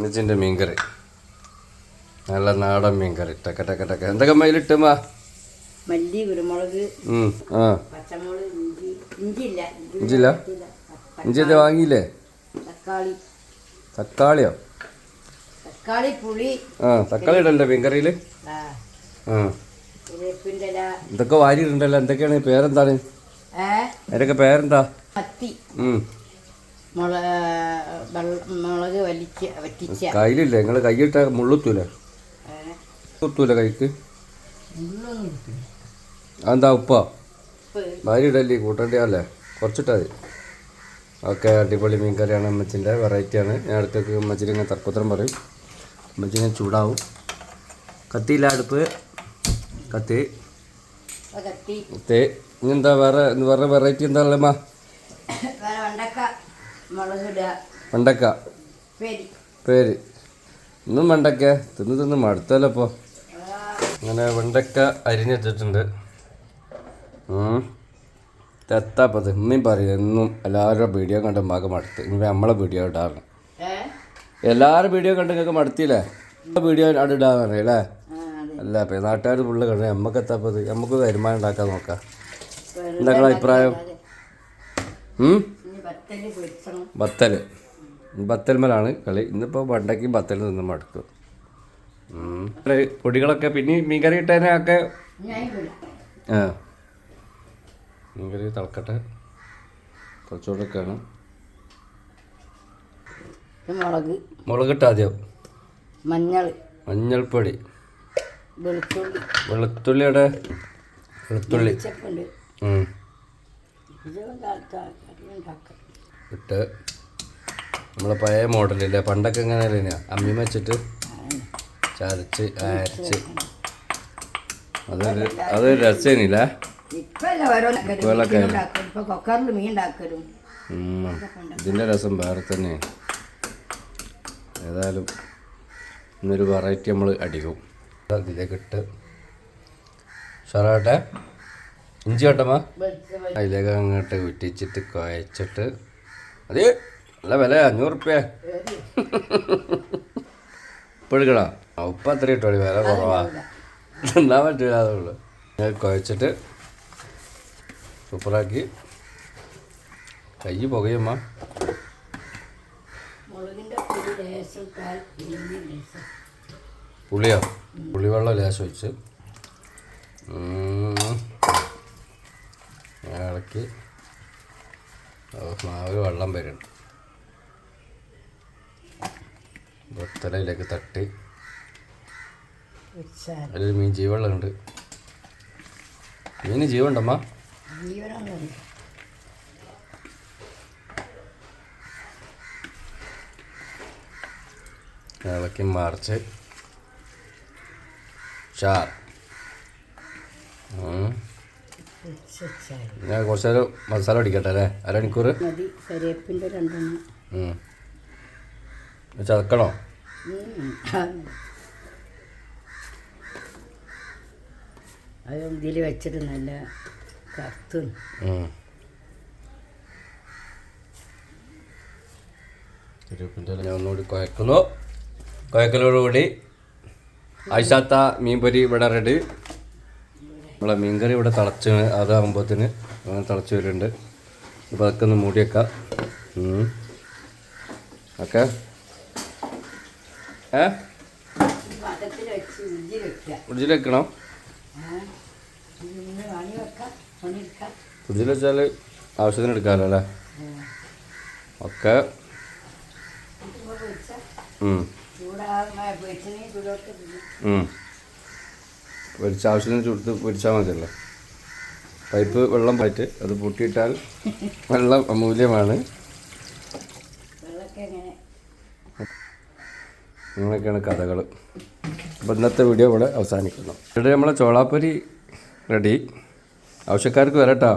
അമ്മച്ചിന്റെ മീൻകറി. നല്ല നാടൻ മീൻകറി. ടക്ക ടക്ക ടക്ക. എന്തൊക്കെ മയിലിട്ടുമാ മല്ലി കുരുമുളക് ആ. പച്ചമുളക് ഇഞ്ചി. ഇഞ്ചി ഇല്ല. ഇഞ്ചില്ല? ഇഞ്ചി എന്താ വാങ്ങിയില്ലേ? തക്കാളി. തക്കാളിയോ? തക്കാളി പുളി. ആ തക്കാളി ഇടല്ലേ മീൻകറിയിൽ ഇതൊക്കെ വാരിയിട്ടുണ്ടല്ലോ എന്തൊക്കെയാണ്? പേരെന്താണ്? അതിനൊക്കെ പേരെന്താ? മത്തി. ഉം. മുള മുളക് വലിച്ച് വറ്റിച്ച. കയ്യിലില്ല? നിങ്ങൾ കൈയിട്ട മുള്ളുത്തൂല? കുത്തൂല കൈക്ക്. അതെന്താ ഉപ്പ? ഉപ്പ്. ഭാര്യ ഇടല്ലേ? കൂട്ടേണ്ടിയല്ലേ കുറച്ചിട്ടാ മതി. ഓക്കെ അടിപൊളി മീൻ കറിയാണ് അമ്മച്ചിന്റെ വെറൈറ്റിയാണ്. ഞാൻ അടുത്തേക്ക് അമ്മച്ചിന് ഇങ്ങനെ തർക്കുത്തരം പറയും. അമ്മച്ചിനെ ചൂടാവും. കത്തിയില്ല അടുപ്പ്. കത്തി. കത്തി. ഇനി എന്താ വേറെ വേറെ വെറൈറ്റി എന്താ ഉള്ളമ്മ വെണ്ടക്ക. വെണ്ടക്ക പേര്. ഇന്നും മണ്ടക്ക. തിന്ന് തിന്ന് മടുത്തല്ലോ ഇപ്പോൾ അങ്ങനെ വെണ്ടക്ക അരിഞ്ഞെത്തിട്ടുണ്ട് തെത്താപ്പത് ഇന്നും പറയും. എന്നും എല്ലാവരുടെ വീഡിയോ കണ്ട് മക മടുത്ത്. ഇനി നമ്മളെ വീഡിയോ ഇടാറുണ്ട് എല്ലാവരും വീഡിയോ കണ്ട് നിങ്ങൾക്ക് മടുത്തില്ലേ? വീഡിയോ അവിടെ ഇടാന്ന് അല്ല? അപ്പം നാട്ടുകാർ ഫുള്ള് കണ്ടു നമുക്ക് എത്താപ്പത് നമുക്ക് വരുമാനം ഉണ്ടാക്കാൻ നോക്കാം. എന്താ നിങ്ങളുടെ അഭിപ്രായം? ബത്തൽ ബത്തൽമലാണ് കളി. ഇന്നിപ്പോൾ വണ്ടയ്ക്കും ബത്തൽ നിന്ന് മടുക്കും പൊടികളൊക്കെ പിന്നെ മീൻകറി ഇട്ടതിനൊക്കെ ആ. മീൻകറി തിളക്കട്ടെ. കുറച്ചുകൂടെയൊക്കെയാണ്. ഇത് മുളക്. മുളകിട്ട് ആദ്യം മഞ്ഞൾ. മഞ്ഞൾപ്പൊടി. വെളുത്തുള്ളി. വെളുത്തുള്ളിയുടെ വെളുത്തുള്ളി. ഇട്ട് നമ്മളെ പഴയ മോഡലില്ലേ? പണ്ടൊക്കെ എങ്ങനെ അല്ലേ അമ്മി വെച്ചിട്ട് ചതച്ച് അരച്ച്. അതൊരു അതൊരു ഉണ്ടാക്കലും ഇതിന്റെ രസം വേറെ തന്നെ ഏതായാലും ഇന്നൊരു വെറൈറ്റി നമ്മൾ അടിക്കും. ഇതിലേക്ക് ഇട്ട് ഷറാട്ടെ ഇഞ്ചി വേണ്ടമ്മ അതിലേക്ക് അങ്ങോട്ട് വിട്ടിച്ചിട്ട് കുഴച്ചിട്ട്. അത് നല്ല വില അഞ്ഞൂറ് റുപ്യ. ഇപ്പം എടുക്കണോ? ഉപ്പ അത്ര കിട്ടുള്ളൂ വില കുറവാ. തിന്നാൻ പറ്റില്ല അതുള്ളൂ ഞാൻ കുഴച്ചിട്ട് സൂപ്പറാക്കി. കൈ പുകയമ്മ. പുളിയോ? പുളിവെള്ളം ലേശം ഒഴിച്ച്. ഉം. ഇളക്കി മാവ് വെള്ളം വരുന്നുണ്ട് വെത്തലയിലേക്ക് തട്ടി. അതിൽ മീൻ ജീവെള്ളം ഉണ്ട് മീന് ജീവുണ്ടമ്മ ഇളക്കി മറിച്ച്. ഷാർ ഉം. വെച്ചാൽ ഞാൻ കുറച്ച് നേരം മസാല അടിക്കട്ടെ അല്ലേ? അരമണിക്കൂർ. രണ്ടെണ്ണം. ചതക്കണോ? ഉം. അത് ഇതിൽ വെച്ചിട്ട് നല്ല ഇല ഞാൻ ഒന്നുകൂടി കുഴക്കുന്നു കുഴക്കലോടുകൂടി ആയിഷാത്ത മീൻപൊരി ഇവിടെ റെഡി നമ്മളെ മീൻകറി ഇവിടെ തിളച്ച് അതാകുമ്പോഴത്തേന് അങ്ങനെ തിളച്ച് വരുന്നുണ്ട്. അപ്പോൾ അതൊക്കെ ഒന്ന് മൂടിയേക്കാം. ഓക്കെ. ഏ? ഫ്രിഡ്ജിൽ വെക്കണം? ഫ്രിഡ്ജിൽ വെച്ചാൽ ആവശ്യത്തിന് എടുക്കാമല്ലോ അല്ലേ? ഓക്കെ. ഉം. ഉം. പൊരിച്ച ആവശ്യത്തിന് ചുടുത്ത് പൊരിച്ചാൽ മതിയല്ലോ. പൈപ്പ് വെള്ളം പറ്റി അത് പൊട്ടിയിട്ടാൽ വെള്ളം അമൂല്യമാണ്. ഇങ്ങനെയൊക്കെയാണ് അങ്ങനെയൊക്കെയാണ് കഥകൾ അപ്പോൾ ഇന്നത്തെ വീഡിയോ ഇവിടെ അവസാനിക്കുന്നു. ഇവിടെ നമ്മളെ ചോളാപ്പൊരി റെഡി. ആവശ്യക്കാർക്ക് വരട്ടോ.